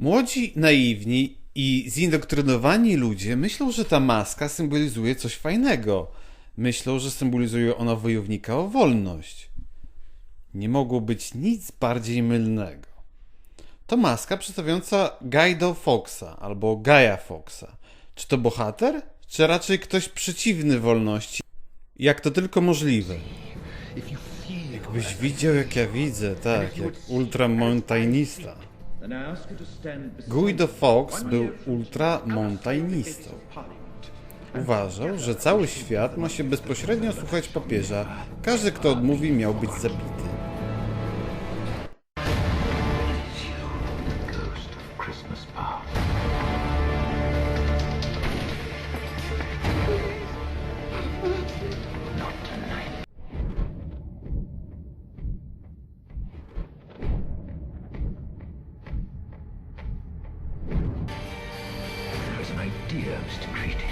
Młodzi, naiwni i zindoktrynowani ludzie myślą, że ta maska symbolizuje coś fajnego. Myślą, że symbolizuje ona wojownika o wolność. Nie mogło być nic bardziej mylnego. To maska przedstawiająca Guido Foxa albo Gaia Foxa. Czy to bohater, czy raczej ktoś przeciwny wolności? Jak to tylko możliwe. Jakbyś widział, jak ja widzę, tak, jak ultramontainista. Guido one był. Parliament. Uważał, że cały świat ma się bezpośrednio słuchać papieża. Każdy, kto odmówi, miał być zabity. to greet you.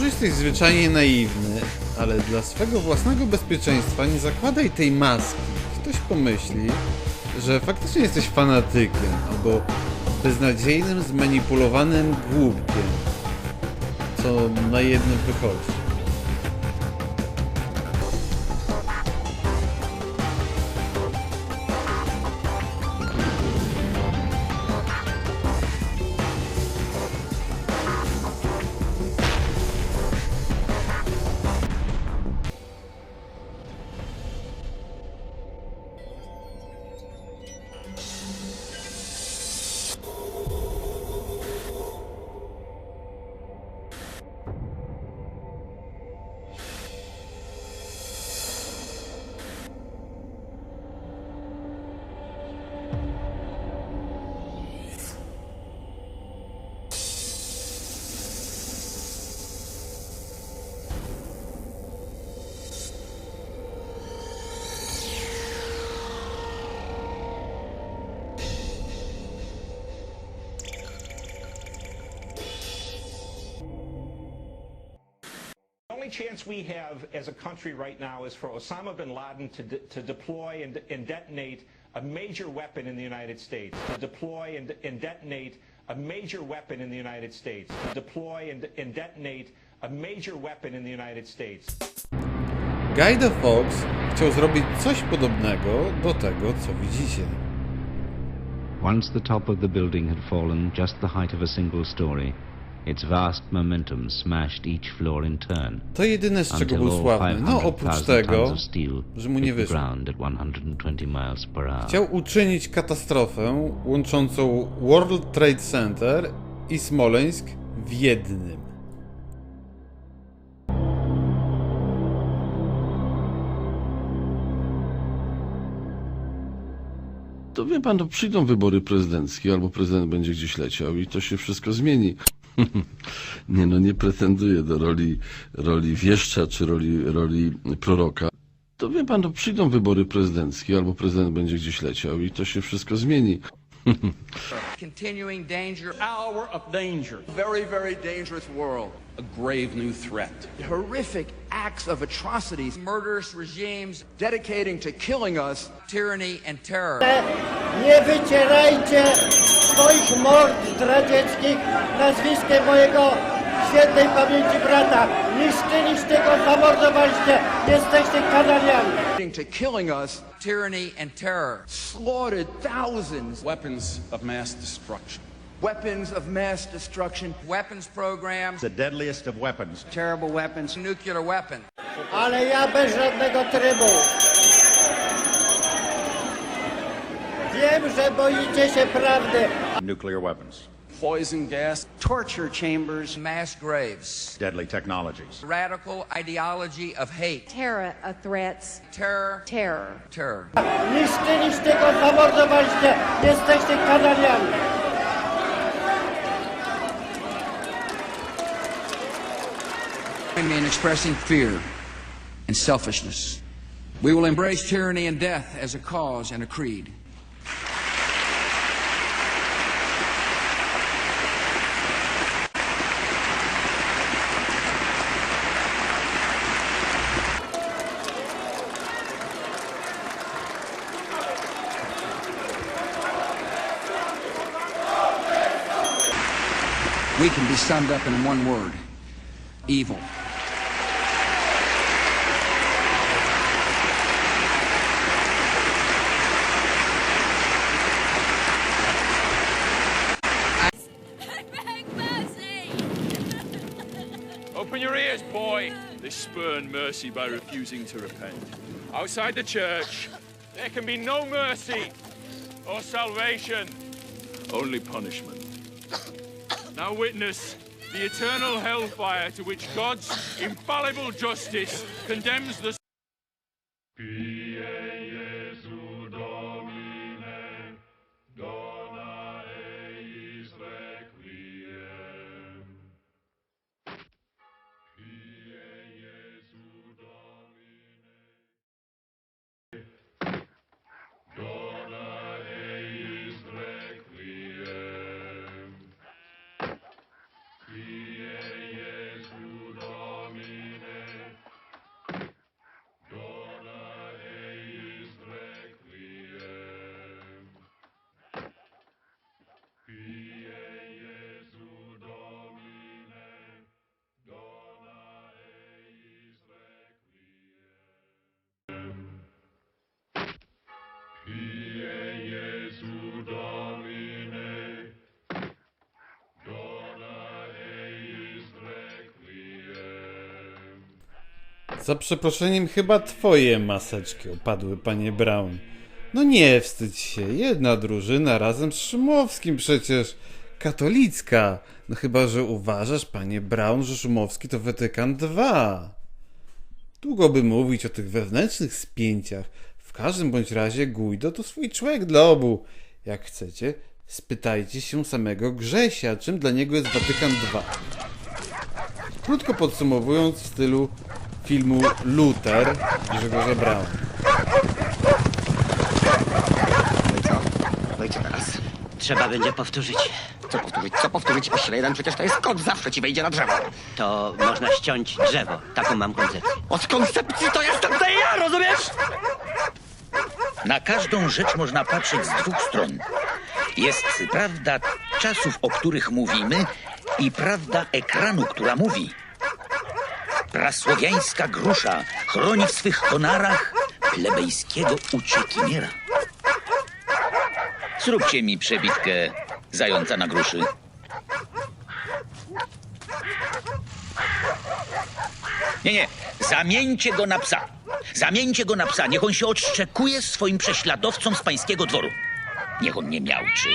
Może jesteś zwyczajnie naiwny, ale dla swego własnego bezpieczeństwa nie zakładaj tej maski. Ktoś pomyśli, że faktycznie jesteś fanatykiem albo beznadziejnym, zmanipulowanym głupkiem, co na jednym wychodzi. Only chance we have as a country right now is for Osama bin Laden to, de- to deploy and, and detonate a major weapon in the United States. To deploy and, and detonate a major weapon in the United States. To deploy and, and detonate a major weapon in the United States. Guido Fox chciał zrobić coś podobnego do tego, co widzicie. Once the top of the building had fallen just the height of a single story, Its vast momentum smashed each floor in turn. To jedyne z czego był sławny. No oprócz tego, że mu nie wyszło. Chciał uczynić katastrofę łączącą World Trade Center i Smoleńsk w jednym. To wie pan, to przyjdą wybory prezydenckie, albo prezydent będzie gdzieś leciał i to się wszystko zmieni. nie no, nie pretenduję do roli, roli wieszcza czy roli, roli proroka. To wie pan, to przyjdą wybory prezydenckie, albo prezydent będzie gdzieś leciał i to się wszystko zmieni. Continuing danger. hour of danger. very, very dangerous world. A grave new threat. Horrific acts of atrocities Murderous regimes, dedicating to killing us. tyranny, and terror. Nie wycierajcie swoich mord zdradzieckich nazwiskiem mojego świętej pamięci brata. Niszczyliście go, zamordowaliście. Jesteście kanaliami. To killing us, Tyranny and terror. slaughtered thousands. Weapons of mass destruction. Weapons of mass destruction. Weapons programs, the deadliest of weapons. terrible weapons, nuclear weapons. Ale ja bez żadnego trybu. Wiem, że boicie się prawdy, Nuclear weapons. Poison gas. Torture chambers, mass graves. Deadly technologies. Radical ideology of hate. terror of threats, Terror, terror. terror. niszczyliście go, zamordowaliście. Jesteście kanaliami. In expressing fear and selfishness. We will embrace tyranny and death as a cause and a creed. We can be summed up in one word evil. Open your ears, boy. They spurn mercy by refusing to repent. Outside the church, there can be no mercy or salvation, only punishment. Now witness the eternal hellfire to which God's infallible justice condemns the Za przeproszeniem chyba twoje maseczki opadły, panie Brown. No nie wstydź się, jedna drużyna razem z Szumowskim przecież. Katolicka. No chyba, że uważasz, panie Brown, że Szumowski to Watykan II. Długo by mówić o tych wewnętrznych spięciach. W każdym bądź razie Guido to swój człowiek dla obu. Jak chcecie, spytajcie się samego Grzesia, czym dla niego jest Watykan II. Krótko podsumowując w stylu filmu Luther Grzegorza Braun. No i co teraz? Trzeba będzie powtórzyć. Co powtórzyć? Co powtórzyć? Jeden, przecież to jest kot, zawsze ci wejdzie na drzewo. To można ściąć drzewo. Taką mam koncepcję. Od koncepcji to jestem to ja, rozumiesz? Na każdą rzecz można patrzeć z dwóch stron. Jest prawda czasów, o których mówimy i prawda ekranu, która mówi. Prasłowiańska grusza chroni w swych konarach plebejskiego uciekiniera. Zróbcie mi przebitkę zająca na gruszy. Nie, nie, zamieńcie go na psa. Zamieńcie go na psa, niech on się odszczekuje swoim prześladowcom z pańskiego dworu. Niech on nie miałczy.